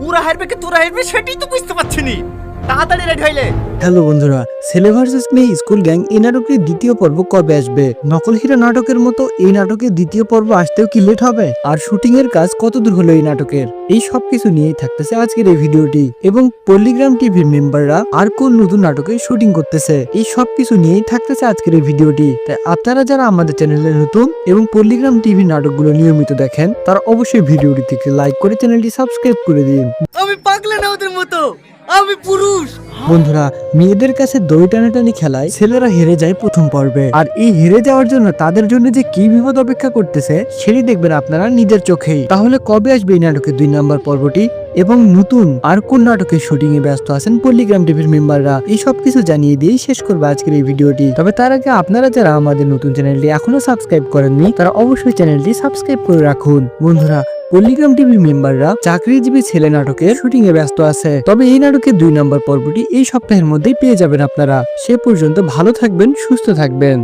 ওরা হারবে কি তোরা হারবে সেটাই তো বুঝতে পারছি নি। তাড়াতাড়ি রেডি হইলে। হ্যালো বন্ধুরা ছেলে ভার্সেস মেয়ে স্কুল গ্যাং এই নাটকের দ্বিতীয় পর্ব কবে আসবে? নকল হিরো নাটকের মতো এই নাটকের দ্বিতীয় পর্ব আসতেও কি লেট হবে? আর শুটিং এর কাজ কত দূর হলো এই নাটকের? এই সব কিছু নিয়েই থাকতেছে আজকের এই ভিডিওটি। এবং পল্লিগ্রাম টিভির মেম্বাররা আর কোন নতুন নাটকে শুটিং করতেছে? এই সব কিছু নিয়েই থাকতেছে আজকের এই ভিডিওটি। তাই আপনারা যারা আমাদের চ্যানেলে নতুন এবং পল্লিগ্রাম টিভির নাটকগুলো নিয়মিত দেখেন তারা অবশ্যই ভিডিওটি থেকে লাইক করে চ্যানেলটি সাবস্ক্রাইব করে দিন। আমি পাগলা না ওদের মতো! আমি পুরুষ। বন্ধুরা, মেয়েদের কাছে দড়ি টানাটানি খেলায় ছেলেরা হেরে যায় প্রথম পর্বে। আর এই হেরে যাওয়ার জন্য তাদের জন্য যে কি বিপদ অপেক্ষা করতেছে, সেটি দেখবেন আপনারা নিজের চোখেই। তাহলে কবে আসবে এই নাটকের দুই নাম্বার পর্বটি? এবং নতুন আর কোন নাটকের শুটিং এ ব্যস্ত আছেন পল্লিগ্রাম টিভির মেম্বাররা? এই সব কিছু জানিয়ে দিয়েই শেষ করবে আজকের এই ভিডিওটি। তবে তার আগে আপনারা যারা আমাদের নতুন চ্যানেলটি এখনও সাবস্ক্রাইব করেননি, তারা অবশ্যই চ্যানেলটি সাবস্ক্রাইব করে রাখুন। বন্ধুরা পল্লিগ্রাম টিভি মেম্বাররা চাকরিজীবী ছেলে নাটকের শুটিং এ ব্যস্ত আছে। তবে এই নাটকের দুই নম্বর পর্বটি এই সপ্তাহের মধ্যেই পেয়ে যাবেন আপনারা। সে পর্যন্ত ভালো থাকবেন, সুস্থ থাকবেন।